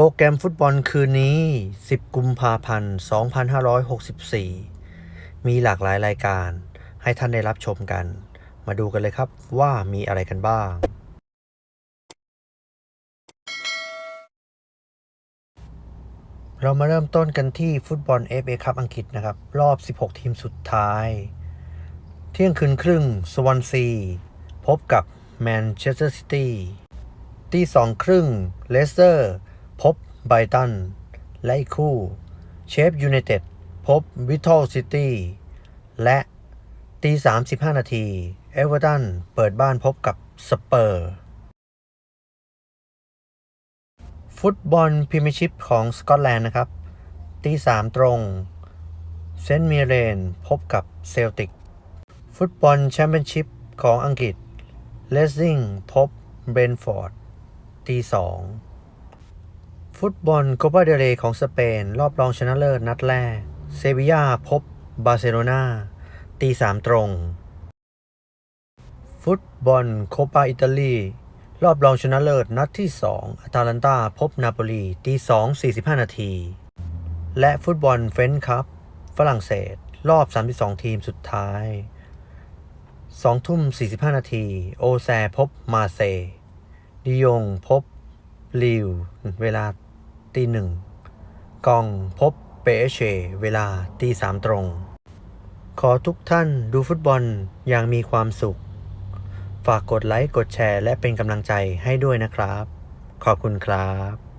รแกรมฟุตบอลคืนนี้ 10 กุมภาพันธ์ 2564 มีหลากหลายรายการ ให้ท่านได้รับชมกัน มาดูกันเลยครับว่ามีอะไรกันบ้าง เรามาเริ่มต้นกันที่ฟุตบอล FA คัพอังกฤษนะครับ รอบ 16 ทีมสุดท้าย เที่ยงคืนครึ่ง สวอนซี พบกับแมนเชสเตอร์ซิตี้ตีสองครึ่งเลสเตอร์ พบไบรตัน และอีกคู่เชฟยูไนเต็ดพบวิทอลซิตี้และตีสามสิบห้านาที เอเวอร์ตันเปิดบ้านพบกับสเปอร์ ฟุตบอลพรีเมียร์ชิพของสกอตแลนด์นะครับ ตีสามตรงเซนต์มีเรนพบกับเซลติก ฟุตบอลแชมเปี้ยนชิพของอังกฤษเลสซิงพบเบรนฟอร์ดตีสอง ฟุตบอลโคปาเดเรของสเปน รอบรองชนะเลิศนัดแรก เซบียาพบบาร์เซโลนาตีสามตรง ฟุตบอลโคปาอิตาลี รอบรองชนะเลิศนัดที่ 2อัตาลันตาพบนาโปลีตี2 45 นาที และฟุตบอลเฟนช์คัพฝรั่งเศส รอบ 32 ทีมสุดท้าย 2 ทุ่ม 45 นาที โอแซพบมาเซดิยงพบลิว เวลา ตีหนึ่งกองพบเปเช เวลาตีสามตรง ขอทุกท่านดูฟุตบอลอย่างมีความสุข ฝากกดไลค์ กดแชร์ และเป็นกำลังใจให้ด้วยนะครับ ขอบคุณครับ